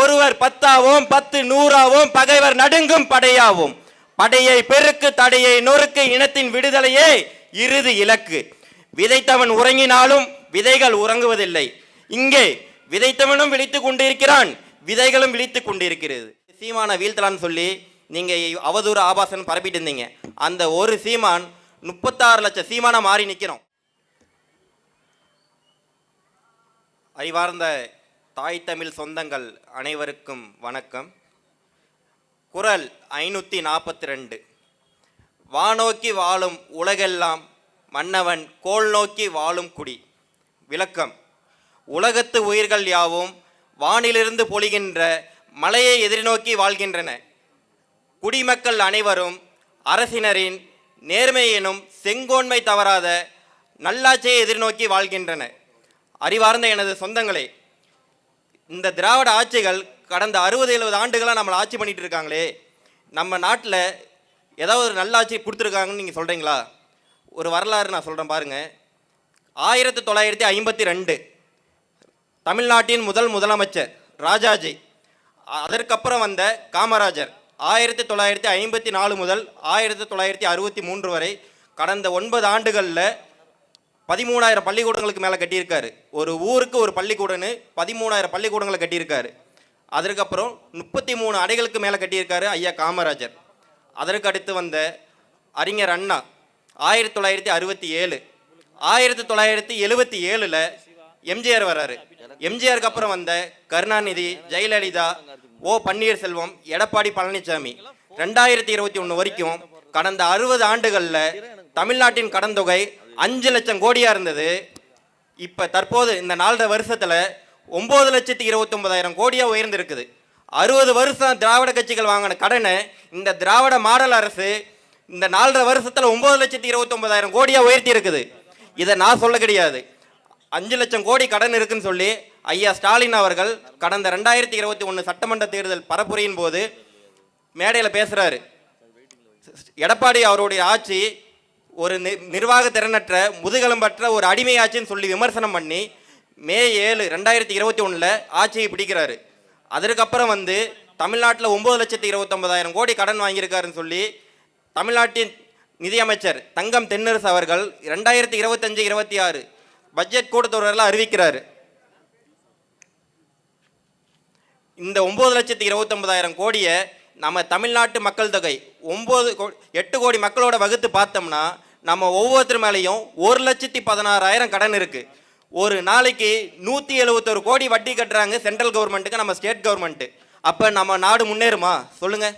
ஒருவர் பத்தாவும் பத்து நூறாவும் பகைவர் நடுங்கும் படையாவும். படையை பெருக்கு தடையை நொறுக்கு இனத்தின் விடுதலையே இறுதி இலக்கு. விதைத்தவன் உறங்கினாலும் விதைகள் உறங்குவதில்லை. இங்கே விதைத்தவனும் விழித்து கொண்டிருக்கிறான் விதைகளும் விழித்து கொண்டிருக்கிறது. சீமான வீழ்த்தலான்னு சொல்லி நீங்கள் அவதூறு ஆபாசன் பரப்பிட்டு இருந்தீங்க. அந்த ஒரு சீமான் முப்பத்தாறு லட்சம் சீமானா மாறி நிற்கிறோம் அறிவார்ந்த தாய் தமிழ் சொந்தங்கள் அனைவருக்கும் வணக்கம். குரல் ஐநூற்றி நாற்பத்தி ரெண்டு வானோக்கி வாழும் உலகெல்லாம் மன்னவன் கோல் நோக்கி வாழும் குடி. விளக்கம். உலகத்து உயிர்கள் யாவும் வானிலிருந்து பொழிகின்ற மலையை எதிர்நோக்கி வாழ்கின்றன. குடிமக்கள் அனைவரும் அரசினரின் நேர்மை எனும் செங்கோன்மை தவறாத நல்லாட்சியை எதிர்நோக்கி வாழ்கின்றன. அறிவார்ந்த எனது சொந்தங்களே இந்த திராவிட ஆட்சிகள் கடந்த அறுபது எழுபது ஆண்டுகளாக நம்மளை ஆட்சி பண்ணிட்டு இருக்காங்களே நம்ம நாட்டில் ஏதாவது ஒரு நல்ல ஆட்சி கொடுத்துருக்காங்கன்னு நீங்கள் சொல்கிறீங்களா ஒரு வரலாறு நான் சொல்கிறேன் பாருங்கள் ஆயிரத்தி தொள்ளாயிரத்தி ஐம்பத்தி ரெண்டு தமிழ்நாட்டின் முதல் முதலமைச்சர் ராஜாஜி அதற்கப்புறம் வந்த காமராஜர் ஆயிரத்தி தொள்ளாயிரத்தி ஐம்பத்தி நாலு முதல் ஆயிரத்தி தொள்ளாயிரத்தி அறுபத்தி மூன்று வரை கடந்த ஒன்பது ஆண்டுகளில் பதிமூணாயிரம் பள்ளிக்கூடங்களுக்கு மேலே கட்டியிருக்காரு. ஒரு ஊருக்கு ஒரு பள்ளிக்கூடன்னு பதிமூணாயிரம் பள்ளிக்கூடங்களை கட்டியிருக்காரு. அதற்கப்புறம் முப்பத்தி மூணு அடைகளுக்கு மேலே கட்டியிருக்காரு ஐயா காமராஜர். அதற்கு அடுத்து வந்த அறிஞர் அண்ணா ஆயிரத்தி தொள்ளாயிரத்தி அறுபத்தி ஏழு. ஆயிரத்தி தொள்ளாயிரத்தி எழுபத்தி ஏழில் எம்ஜிஆர் வராரு. எம்ஜிஆருக்கு அப்புறம் வந்த கருணாநிதி ஜெயலலிதா ஓ பன்னீர்செல்வம் எடப்பாடி பழனிசாமி ரெண்டாயிரத்தி இருபத்தி ஒன்று வரைக்கும் கடந்த அறுபது ஆண்டுகளில் தமிழ்நாட்டின் கடன் தொகை அஞ்சு லட்சம் கோடியாக இருந்தது. இப்போ தற்போது இந்த நாலரை வருஷத்தில் ஒம்பது லட்சத்தி இருபத்தொம்பதாயிரம் கோடியாக உயர்ந்திருக்குது. அறுபது வருஷம் திராவிட கட்சிகள் வாங்கின கடனை இந்த திராவிட மாடல் அரசு இந்த நாலரை வருஷத்தில் ஒம்பது லட்சத்தி இருபத்தொம்பதாயிரம் கோடியாக உயர்த்தி இருக்குது இதை நான் சொல்ல கிடையாது. அஞ்சு லட்சம் கோடி கடன் இருக்குன்னு சொல்லி ஐயா ஸ்டாலின் அவர்கள் கடந்த ரெண்டாயிரத்தி இருபத்தி ஒன்று சட்டமன்ற தேர்தல் பரப்புரையின் போது மேடையில் பேசுகிறாரு எடப்பாடி அவருடைய ஆட்சி ஒரு நி- நிர்வாக திறனற்ற முதுகெலும்பற்ற ஒரு அடிமை ஆட்சின்னு சொல்லி விமர்சனம் பண்ணி மே ஏழு ரெண்டாயிரத்தி இருபத்தி ஒன்றில் ஆட்சியை பிடிக்கிறாரு. அதற்கப்புறம் வந்து தமிழ்நாட்டில் ஒம்பது லட்சத்தி இருபத்தொம்பதாயிரம் கோடி கடன் வாங்கியிருக்காருன்னு சொல்லி தமிழ்நாட்டின் நிதியமைச்சர் தங்கம் தென்னரசு அவர்கள் ரெண்டாயிரத்தி இருபத்தஞ்சு இருபத்தி ஆறு பட்ஜெட் கூட்டத்தொடரில் அறிவிக்கிறார். இந்த ஒம்பது லட்சத்தி இருபத்தொம்பதாயிரம் கோடியை நம்ம தமிழ்நாட்டு மக்கள் தொகை ஒம்பது கோ எட்டு கோடி மக்களோட வகுத்து பார்த்தோம்னா நம்ம ஒவ்வொருத்தர் மேலேயும் ஒரு லட்சத்தி பதினாறாயிரம் கடன் இருக்குது ஒரு நாளைக்கு நூற்றி எழுபத்தொரு கோடி வட்டி கட்டுறாங்க சென்ட்ரல் கவர்மெண்ட்டுக்கு நம்ம ஸ்டேட் கவர்மெண்ட்டு அப்போ நம்ம நாடு முன்னேறுமா? சொல்லுங்கள்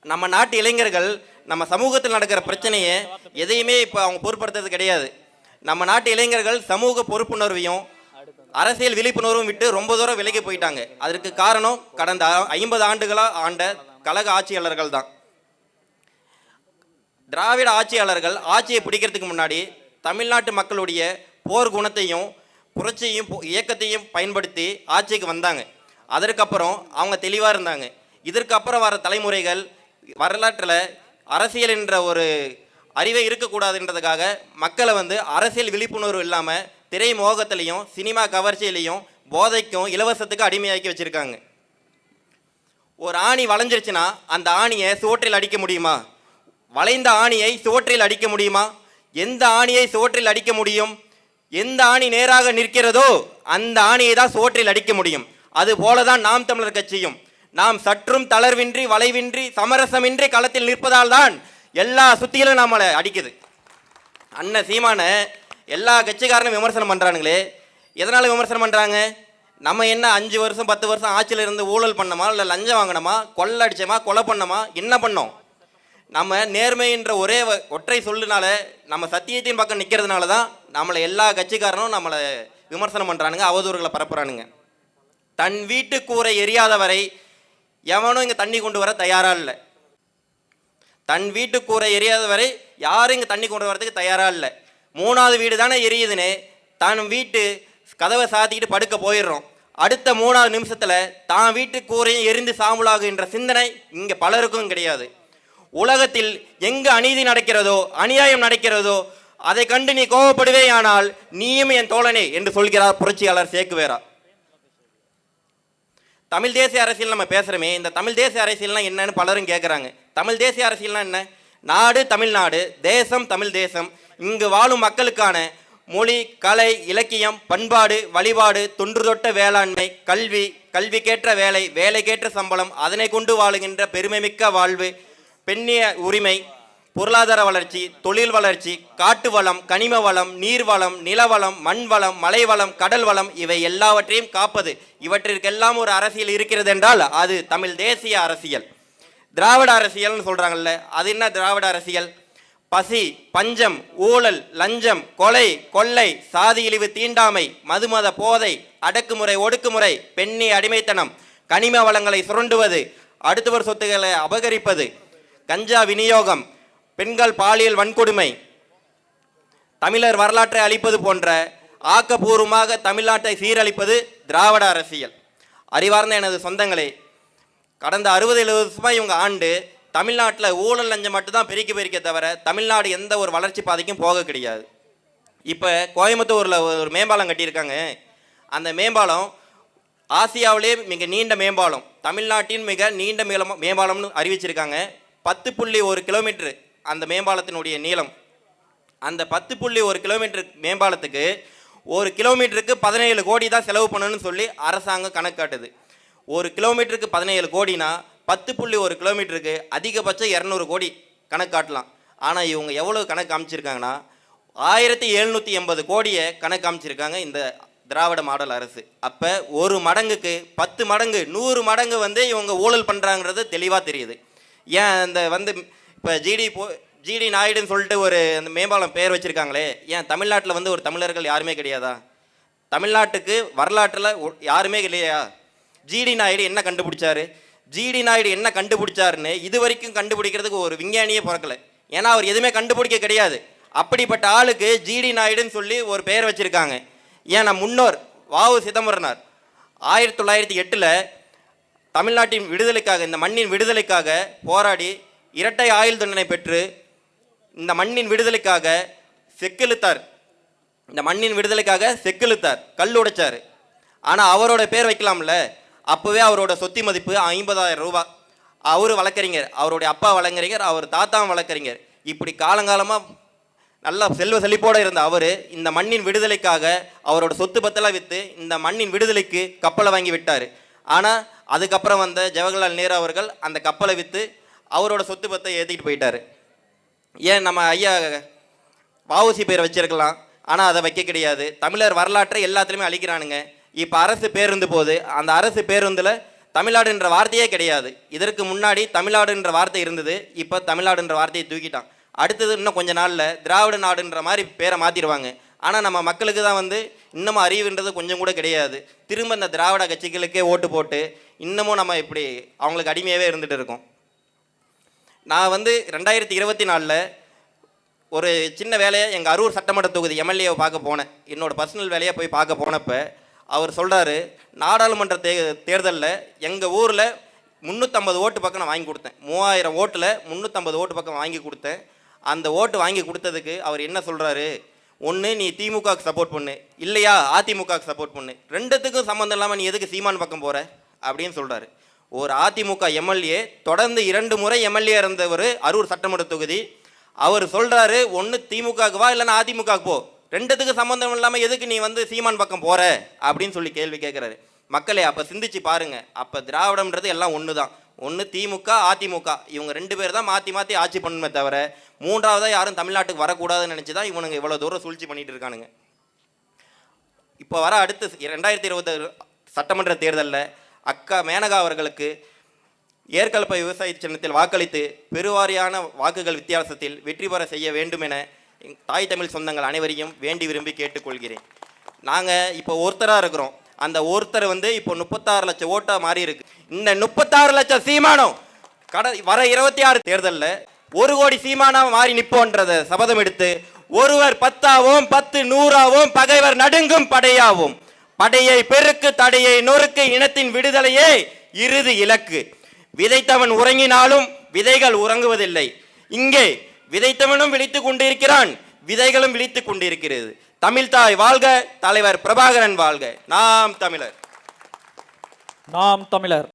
நம்ம நாட்டு இளைஞர்கள் நம்ம சமூகத்தில் நடக்கிற பிரச்சனையை எதையுமே இப்போ அவங்க பொருட்படுத்துறது கிடையாது. நம்ம நாட்டு இளைஞர்கள் சமூக பொறுப்புணர்வையும் அரசியல் விழிப்புணர்வும் விட்டு ரொம்ப தூரம் விலகி போயிட்டாங்க. அதற்கு காரணம் கடந்த ஐம்பது ஆண்டுகளாக ஆண்ட கழக ஆட்சியாளர்கள் தான். திராவிட ஆட்சியாளர்கள் ஆட்சியை பிடிக்கிறதுக்கு முன்னாடி தமிழ்நாட்டு மக்களுடைய போர் குணத்தையும் புரட்சியும் இயக்கத்தையும் பயன்படுத்தி ஆட்சிக்கு வந்தாங்க. அதற்கப்புறம் அவங்க தெளிவாக இருந்தாங்க. இதற்கப்புறம் வர தலைமுறைகள் வரலாற்றில் அரசியல் என்ற ஒரு அறிவை இருக்கக்கூடாதுன்றதுக்காக மக்களை வந்து அரசியல் விழிப்புணர்வு இல்லாமல் திரை மோகத்திலையும் சினிமா கவர்ச்சியிலையும் போதைக்கும் இலவசத்துக்கு அடிமையாக்கி வச்சுருக்காங்க. ஒரு ஆணி வளைஞ்சிருச்சுன்னா அந்த ஆணியை சுவற்றில் அடிக்க முடியுமா? வளைந்த ஆணியை சுவற்றில் அடிக்க முடியுமா? எந்த ஆணியை சுவற்றில் அடிக்க முடியும்? எந்த ஆணி நேராக நிற்கிறதோ அந்த ஆணியை தான் சுவற்றில் அடிக்க முடியும். அது போல தான் நாம் தமிழர் கட்சியும். நாம் சற்றும் தளர்வின்றி வளைவின்றி சமரசமின்றி களத்தில் நிற்பதால் தான் எல்லா சுத்தியிலும் நம்மளை அடிக்குது. அண்ணன் சீமான எல்லா கட்சிக்காரனும் விமர்சனம் பண்ணுறானுங்களே எதனால் விமர்சனம் பண்ணுறாங்க நம்ம என்ன அஞ்சு வருஷம் பத்து வருஷம் ஆட்சியில் இருந்து ஊழல் பண்ணோமா? இல்லை லஞ்சம் வாங்கினோமா? கொள்ளை அடித்தோமா கொலை பண்ணோமா? என்ன பண்ணோம்? நம்ம நேர்மைன்ற ஒரே வ- ஒற்றை சொல்லுனால நம்ம சத்தியத்தின் பக்கம் நிற்கிறதுனால தான் நம்மளை எல்லா கட்சிக்காரனும் நம்மளை விமர்சனம் பண்ணுறானுங்க அவதூறுகளை பரப்புறானுங்க. தன் வீட்டு கூரை எரியாத வரை எவனும் இங்கே தண்ணி கொண்டு வர தயாராக இல்லை. தன் வீட்டு கூரை எரியாத வரை யாரும் இங்கே தண்ணி கொண்டு வரதுக்கு தயாராக இல்லை. மூணாவது வீடு தானே எரியுதுன்னு தான் வீட்டு கதவை சாத்திக்கிட்டு படுக்க போயிடுறோம். அடுத்த மூணாவது நிமிஷத்தில் தான் வீட்டு கூரையும் எரிந்து சாம்பலாகுகின்ற சிந்தனை இங்கே பலருக்கும் கிடையாது. உலகத்தில் எங்கு அநீதி நடக்கிறதோ அநியாயம் நடக்கிறதோ அதை கண்டு நீ கோபப்படுவேயானால் நீயும் என் தோழனே என்று சொல்கிறார் புரட்சியாளர் சேக்குவேரா. தமிழ் தேசிய அரசியல் நம்ம பேசுகிறோமே இந்த தமிழ் தேசிய அரசியல்னா என்னன்னு பலரும் கேட்குறாங்க தமிழ் தேசிய அரசியல்னா என்ன? நாடு தமிழ்நாடு தேசம் தமிழ் தேசம். இங்கு வாழும் மக்களுக்கான மொழி கலை இலக்கியம் பண்பாடு வழிபாடு தொன்று தொட்ட வேளாண்மை கல்வி கல்விக்கேற்ற வேலை வேலைக்கேற்ற சம்பளம் அதனை கொண்டு வாழுகின்ற பெருமைமிக்க வாழ்வு பெண்ணிய உரிமை பொருளாதார வளர்ச்சி தொழில் வளர்ச்சி காட்டு வளம் கனிம வளம் நீர் வளம் நிலவளம் மண் வளம் மலை வளம் கடல் வளம் இவை எல்லாவற்றையும் காப்பது இவற்றிற்கெல்லாம் ஒரு அரசியல் இருக்கிறது என்றால் அது தமிழ் தேசிய அரசியல். திராவிட அரசியல்னு சொல்கிறாங்கல்ல அது என்ன திராவிட அரசியல்? பசி பஞ்சம் ஊழல் லஞ்சம் கொலை கொள்ளை சாதி இழிவு தீண்டாமை மதுமத போதை அடக்குமுறை ஒடுக்குமுறை பெண்ணி அடிமைத்தனம் கனிம வளங்களை சுரண்டுவது அடுத்தவர் சொத்துக்களை அபகரிப்பது கஞ்சா விநியோகம் பெண்கள் பாலியல் வன்கொடுமை தமிழர் வரலாற்றை அழிப்பது போன்ற ஆக்கப்பூர்வமாக தமிழ்நாட்டை சீரழிப்பது திராவிட அரசியல். அறிவார்ந்த எனது சொந்தங்களே கடந்த அறுபது எழுபது வருஷமாக இவங்க ஆண்டு தமிழ்நாட்டில் ஊழல் லஞ்சம் மட்டும்தான் பெருக்கி பெருக்க தவிர தமிழ்நாடு எந்த ஒரு வளர்ச்சி பாதைக்கும் போக கிடையாது. இப்போ கோயம்புத்தூரில் ஒரு மேம்பாலம் கட்டியிருக்காங்க. அந்த மேம்பாலம் ஆசியாவிலே மிக நீண்ட மேம்பாலம் தமிழ்நாட்டின் மிக நீண்ட மேலம் மேம்பாலம்னு அறிவிச்சிருக்காங்க. பத்து புள்ளி ஒரு கிலோமீட்டர் அந்த மேம்பாலத்தினுடைய நீளம். அந்த பத்து புள்ளி ஒரு கிலோமீட்டர் மேம்பாலத்துக்கு ஒரு கிலோமீட்டருக்கு பதினேழு கோடி தான் செலவு பண்ணணும்னு சொல்லி அரசாங்கம் கணக்கு காட்டுது. ஒரு கிலோமீட்டருக்கு பதினேழு கோடினா பத்து புள்ளி ஒரு கிலோமீட்டருக்கு அதிகபட்சம் இரநூறு கோடி கணக்கு காட்டலாம். ஆனால் இவங்க எவ்வளோ கணக்கு காமிச்சிருக்காங்கன்னா ஆயிரத்தி எழுநூற்றி எண்பது கோடியை கணக்கு காமிச்சிருக்காங்க இந்த திராவிட மாடல் அரசு. அப்போ ஒரு மடங்குக்கு பத்து மடங்கு நூறு மடங்கு வந்து இவங்க ஊழல் பண்ணுறாங்கிறது தெளிவாக தெரியுது. ஏன் இந்த வந்து இப்போ ஜிடி போ ஜிடி நாயுடுன்னு சொல்லிட்டு ஒரு அந்த மேம்பாலம் பேர் வச்சுருக்காங்களே ஏன் தமிழ்நாட்டில் வந்து ஒரு தமிழர்கள் யாருமே கிடையாதா? தமிழ்நாட்டுக்கு வரலாற்றில் யாருமே இல்லையா? ஜிடி நாயுடு என்ன கண்டுபிடிச்சாரு? ஜிடி நாயுடு என்ன கண்டுபிடிச்சாருன்னு இது வரைக்கும் கண்டுபிடிக்கிறதுக்கு ஒரு விஞ்ஞானியே பிறக்கலை. ஏன்னா அவர் எதுவுமே கண்டுபிடிக்க கிடையாது. அப்படிப்பட்ட ஆளுக்கு ஜிடி நாயுடுன்னு சொல்லி ஒரு பெயர் வச்சுருக்காங்க. ஏன்னா முன்னோர் வாவு சிதம்பரனார். ஆயிரத்தி தொள்ளாயிரத்தி எட்டில் தமிழ்நாட்டின் விடுதலைக்காக இந்த மண்ணின் விடுதலைக்காக போராடி இரட்டை ஆயுள் தண்டனை பெற்று இந்த மண்ணின் விடுதலைக்காக செக்கிழுத்தார். இந்த மண்ணின் விடுதலைக்காக செக்கிழுத்தார் கல் உடைச்சார். ஆனால் அவரோட பேர் வைக்கலாம்ல? அப்போவே அவரோட சொத்து மதிப்பு ஐம்பதாயிரம் ரூபாய் அவர் வழக்கறிஞர் அவருடைய அப்பா வழக்கறிஞர் அவர் தாத்தாவும் வழக்கறிஞர் இப்படி காலங்காலமாக நல்ல செல்வ செழிப்போடு இருந்த அவர் இந்த மண்ணின் விடுதலைக்காக அவரோட சொத்து பத்தெல்லாம் விற்று இந்த மண்ணின் விடுதலைக்கு கப்பலை வாங்கி விட்டார். ஆனால் அதுக்கப்புறம் வந்த ஜவஹர்லால் நேரு அவர்கள் அந்த கப்பலை விற்று அவரோட சொத்து பத்தை ஏற்றிட்டு போயிட்டார். ஏன் நம்ம ஐயா வாவுசி பேர் வச்சிருக்கலாம். ஆனால் அதை வைக்க கிடையாது. தமிழர் வரலாற்றை எல்லாத்துலேயுமே அழிக்கிறானுங்க. இப்போ அரசு பேருந்து போது அந்த அரசு பேருந்தில் தமிழ்நாடுன்ற வார்த்தையே கிடையாது. இதற்கு முன்னாடி தமிழ்நாடுன்ற வார்த்தை இருந்தது. இப்போ தமிழ்நாடுன்ற வார்த்தையை தூக்கிட்டான். அடுத்தது இன்னும் கொஞ்ச நாளில் திராவிட நாடுன்ற மாதிரி பேரை மாற்றிடுவாங்க ஆனால் நம்ம மக்களுக்கு தான் வந்து இன்னமும் அறிவுன்றது கொஞ்சம் கூட கிடையாது. திரும்ப இந்த திராவிட கட்சிகளுக்கே ஓட்டு போட்டு இன்னமும் நம்ம இப்படி அவங்களுக்கு அடிமையாகவே இருந்துகிட்டு இருக்கோம். நான் வந்து ரெண்டாயிரத்தி இருபத்தி நாலில் ஒரு சின்ன வேலையை எங்கள் அரூர் சட்டமன்ற தொகுதி எம்எல்ஏவை பார்க்க போனேன். என்னோட பர்சனல் வேலையை போய் பார்க்க போனப்போ அவர் சொல்கிறாரு நாடாளுமன்ற தே தேர்தலில் எங்கள் ஊரில் முந்நூற்றம்பது ஓட்டு பக்கம் நான் வாங்கி கொடுத்தேன். மூவாயிரம் ஓட்டில் முந்நூற்றம்பது ஓட்டு பக்கம் வாங்கி கொடுத்தேன். அந்த ஓட்டு வாங்கி கொடுத்ததுக்கு அவர் என்ன சொல்கிறாரு ஒன்று நீ திமுகவுக்கு சப்போர்ட் பண்ணு. இல்லையா அதிமுகவுக்கு சப்போர்ட் பண்ணு. ரெண்டுத்துக்கும் சம்மந்தம் இல்லாமல் நீ எதுக்கு சீமான் பக்கம் போகிற அப்படின்னு சொல்கிறாரு ஒரு அதிமுக எம்எல்ஏ தொடர்ந்து இரண்டு முறை எம்எல்ஏ இருந்தவர் அரூர் சட்டமன்ற தொகுதி. அவர் சொல்கிறாரு ஒன்று திமுகவுக்கு வா இல்லைன்னா அதிமுகவுக்கு போ. ரெண்டுத்துக்கு சம்மந்தம் இல்லாமல் எதுக்கு நீ வந்து சீமான் பக்கம் போகிற அப்படின்னு சொல்லி கேள்வி கேட்குறாரு மக்களே அப்போ சிந்திச்சு பாருங்க. அப்போ திராவிடம்ன்றது எல்லாம் ஒன்று தான் ஒன்று திமுக அதிமுக. இவங்க ரெண்டு பேர் தான் மாற்றி மாற்றி ஆட்சி பண்ணணுமே தவிர மூன்றாவதாக யாரும் தமிழ்நாட்டுக்கு வரக்கூடாதுன்னு நினச்சி தான் இவனுங்க இவ்வளோ தூரம் சூழ்ச்சி பண்ணிட்டு இருக்கானுங்க. இப்போ வர அடுத்து ரெண்டாயிரத்தி இருபது சட்டமன்ற தேர்தலில் அக்கா மேனகா அவர்களுக்கு ஏற்கலப்ப விவசாய சின்னத்தில் வாக்களித்து பெருவாரியான வாக்குகள் வித்தியாசத்தில் வெற்றி பெற செய்ய வேண்டும் என தாய் தமிழ் சொந்தங்கள் அனைவரையும் வேண்டி விரும்பி கேட்டுக்கொள்கிறேன். நாங்கள் இப்போ ஒருத்தராக இருக்கிறோம். அந்த ஒருத்தர் வந்து இப்போ முப்பத்தாறு லட்சம் ஓட்டாக மாறி இருக்கு. இந்த முப்பத்தாறு லட்சம் சீமானம் கட வர இருபத்தி ஆறு தேர்தலில் ஒரு கோடி சீமானம் மாறி நிற்போன்றதை சபதம் எடுத்து ஒருவர் பத்தாவும் பத்து நூறாவும் பகைவர் நடுங்கும் படையாவும். படையை பெருக்கு தடையை நொறுக்கு இனத்தின் விடுதலையே இறுதி இலக்கு. விதைத்தவன் உறங்கினாலும் விதைகள் உறங்குவதில்லை. இங்கே விதைத்தவனும் விழித்துக் கொண்டிருக்கிறான். விதைகளும் விழித்துக் கொண்டிருக்கிறது. தமிழ்தாய் வாழ்க தலைவர் பிரபாகரன் வாழ்க. நாம் தமிழர். நாம் தமிழர்.